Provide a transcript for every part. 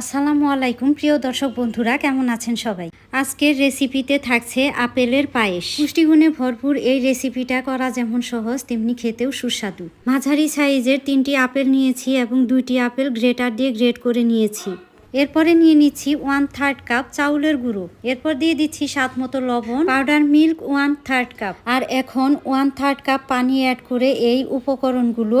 আসসালামু আলাইকুম, প্রিয় দর্শক বন্ধুরা, কেমন আছেন সবাই? আজকের রেসিপিতে থাকছে আপেলের পায়েস। পুষ্টিগুণে ভরপুর এই রেসিপিটা করা যেমন সহজ, তেমনি খেতেও সুস্বাদু। মাঝারি সাইজের তিনটি আপেল নিয়েছি এবং দুইটি আপেল গ্রেটার দিয়ে গ্রেট করে নিয়েছি। এরপরে নিয়ে নিচ্ছি ওয়ান থার্ড কাপ চাউলের গুঁড়ো। এরপর দিয়ে দিচ্ছি স্বাদ মতো লবণ powder milk one third cup আর এখন ওয়ান থার্ড কাপ পানি অ্যাড করে এই উপকরণগুলো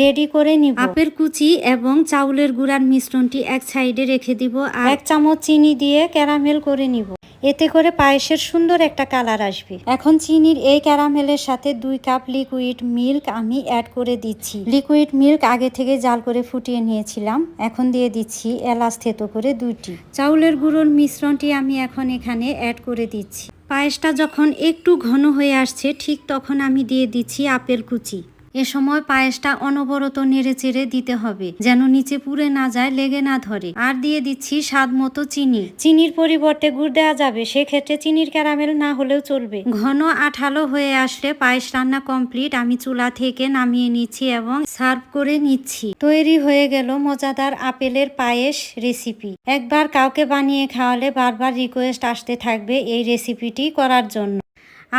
রেডি করে নিব। আপের কুচি এবং চাউলের গুঁড়ার মিশ্রণটি এক সাইডে রেখে দিব আর এক চামচ চিনি দিয়ে ক্যারামেল করে নিব। এতে করে পায়েসের সুন্দর একটা কালার আসবে। এখন চিনির এই ক্যারামেলের সাথে দুই কাপ লিকুইড মিল্ক আমি অ্যাড করে দিচ্ছি। লিকুইড মিল্ক আগে থেকে জাল করে ফুটিয়ে নিয়েছিলাম, এখন দিয়ে দিচ্ছি এলাচ থেতো করে দুইটি। চাউলের গুঁড়োর মিশ্রণটি আমি এখন এখানে অ্যাড করে দিচ্ছি। পায়েসটা যখন একটু ঘন হয়ে আসছে, ঠিক তখন আমি দিয়ে দিচ্ছি আপেল কুচি। এ সময় পায়েসটা অনবরত নেড়ে চেড়ে দিতে হবে, যেন নিচে পুড়ে না যায়, লেগে না ধরে। আর দিয়ে দিচ্ছি স্বাদ মতো চিনি। চিনির পরিবর্তে গুড় দেওয়া যাবে, সেক্ষেত্রে চিনির ক্যারামেল না হলেও চলবে। ঘন আঠালো হয়ে আসলে পায়েস রান্না কমপ্লিট, আমি চুলা থেকে নামিয়ে নিচ্ছি এবং সার্ভ করে নিচ্ছি। তৈরি হয়ে গেল মজাদার আপেলের পায়েস রেসিপি। একবার কাউকে বানিয়ে খাওয়ালে বারবার রিকোয়েস্ট আসতে থাকবে এই রেসিপিটি করার জন্য।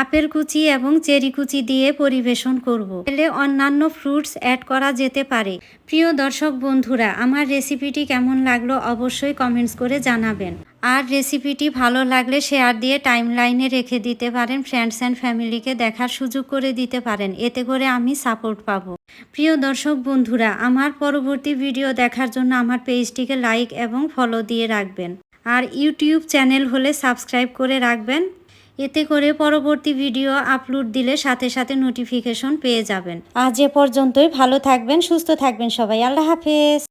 আপেল কুচি এবং চেরি কুচি দিয়ে পরিবেশন করব। এলে অন্যান্য ফ্রুটস অ্যাড করা যেতে পারে। প্রিয় দর্শক বন্ধুরা, আমার রেসিপিটি কেমন লাগল অবশ্যই কমেন্টস করে জানাবেন। আর রেসিপিটি ভালো লাগলে শেয়ার দিয়ে টাইম লাইনে রেখে দিতে পারেন, ফ্রেন্ডস অ্যান্ড ফ্যামিলিকে দেখার সুযোগ করে দিতে পারেন। এতে করে আমি সাপোর্ট পাবো। প্রিয় দর্শক বন্ধুরা, আমার পরবর্তী ভিডিও দেখার জন্য আমার পেজটিকে লাইক এবং ফলো দিয়ে রাখবেন। আর ইউটিউব চ্যানেল হলে সাবস্ক্রাইব করে রাখবেন। এতে করে পরবর্তী ভিডিও আপলোড দিলে সাথে সাথে নোটিফিকেশন পেয়ে যাবেন। আজ এ পর্যন্তই, ভালো থাকবেন, সুস্থ থাকবেন সবাই। আল্লাহ হাফেজ।